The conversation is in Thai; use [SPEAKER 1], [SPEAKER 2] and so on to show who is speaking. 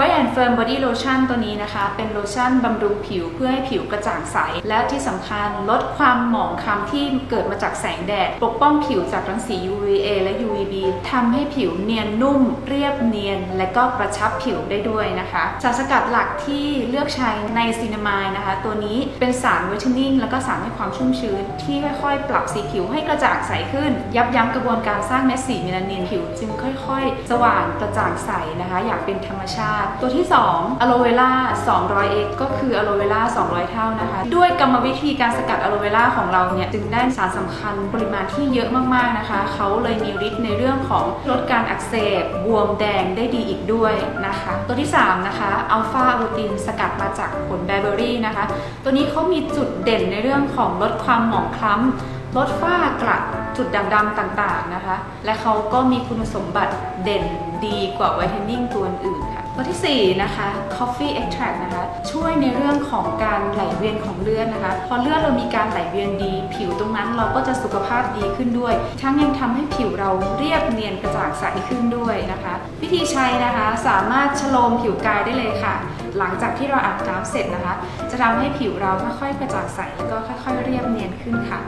[SPEAKER 1] White and Firm Body Lotion ตัวนี้นะคะ เป็นโลชั่นบำรุงผิวเพื่อให้ผิวกระจ่างใส และที่สำคัญลดความหมองคล้ำที่เกิดมาจากแสงแดด ปกป้องผิวจากรังสี UVA และ UVB ทำให้ผิวเนียนนุ่ม เรียบเนียน และก็กระชับผิวได้ด้วยนะคะสารสกัดหลักที่เลือกใช้ในซีนามายนะคะ ตัวนี้เป็นสารเวทเทนนิ่งแล้วก็สารให้ความชุ่มชื้น ที่ค่อยๆ ปรับสีผิวให้กระจ่างใสขึ้น ยับยั้งกระบวนการสร้างเม็ดสีเมลานินผิวจึงค่อย ๆ สว่างกระจ่างใสนะคะ อย่างเป็นธรรมชาติตัวที่ 2อะโลเวล่า 200x ก็คืออะโลเวล่า 200 เท่านะคะ ด้วยกรรมวิธีการสกัดอะโลเวล่าของเราเนี่ย จึงได้สารสำคัญปริมาณที่เยอะมากๆนะคะ เขาเลยมีฤทธิ์ในเรื่องของลดการอักเสบบวมแดงได้ดีอีกด้วยนะคะ ตัวที่ 3 นะคะอัลฟาบูตินสกัดมาจากผลแบเบอรี่นะคะ ตัวนี้เขามีจุดเด่นในเรื่องของลดความหมองคล้ำลดฝ้ากระจุดด่างดำต่างๆนะคะ และเขาก็มีคุณสมบัติเด่นดีกว่าไวท์เทนนิ่งตัวอื่น ตัวทีสี่ 4 นะคะ coffee extract นะคะ ช่วยในเรื่องของการไหลเวียนของเลือดนะคะ พอเลือดเรามีการไหลเวียนดี ผิวตรงนั้นเราก็จะสุขภาพดีขึ้นด้วย ทั้งยังทำให้ผิวเราเรียบเนียนกระจ่างใสขึ้นด้วยนะคะ วิธีใช้นะคะสามารถชโลมผิวกายได้เลยค่ะ หลังจากที่เราอาบน้ำเสร็จนะคะ จะทำให้ผิวเราค่อยๆกระจ่างใสแล้วก็ค่อย ๆ เรียบเนียนขึ้นค่ะ